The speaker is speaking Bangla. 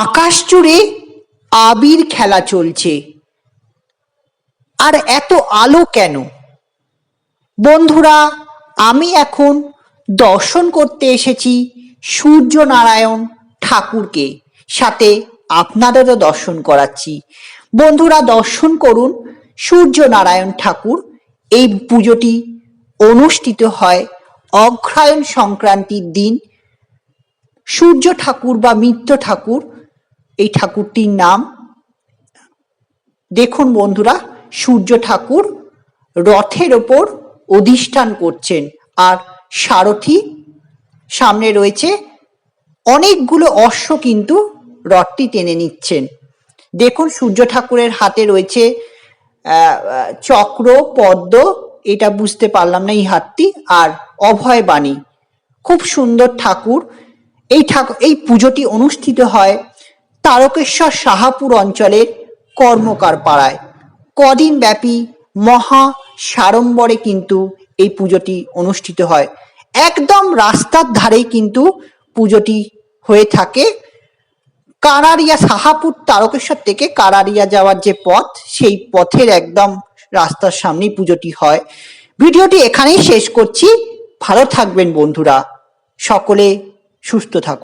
আকাশ জুড়ে আবির খেলা চলছে। আর এত আলো কেন? বন্ধুরা, আমি এখন দর্শন করতে এসেছি সূর্য নারায়ণ ঠাকুরকে। সাথে আপনাদেরও দর্শন করাচ্ছি। বন্ধুরা, দর্শন করুন সূর্য নারায়ণ ঠাকুর। এই পুজোটি অনুষ্ঠিত হয় অগ্রহায়ণ সংক্রান্তির দিন। সূর্য ঠাকুর বা মিত্র ঠাকুর এই ঠাকুরটির নাম। দেখুন বন্ধুরা, সূর্য ঠাকুর রথের ওপর অধিষ্ঠান করছেন আর সারথি সামনে রয়েছে। অনেকগুলো অশ্ব কিন্তু রথটি টেনে নিচ্ছেন। দেখুন, সূর্য ঠাকুরের হাতে রয়েছে চক্র, পদ্ম, এটা বুঝতে পারলাম না এই হাতটি, আর অভয় বাণী খুব সুন্দর ঠাকুর। এই ঠাকুর এই পুজোটি অনুষ্ঠিত হয় তারকেশ্বর সাহাপুর অঞ্চলের কর্মকার পাড়ায়। কদিন ব্যাপী মহা সাড়ম্বরে কিন্তু এই পুজোটি অনুষ্ঠিত হয়। একদম রাস্তার ধারেই কিন্তু পুজোটি হয়ে থাকে। কারারিয়া সাহাপুর তারকেশ্বর থেকে কারারিয়া যাওয়ার যে পথ, সেই পথের একদম রাস্তার সামনেই পুজোটি হয়। ভিডিওটি এখানেই শেষ করছি। ভালো থাকবেন বন্ধুরা। সকলে সুস্থ থাকুন।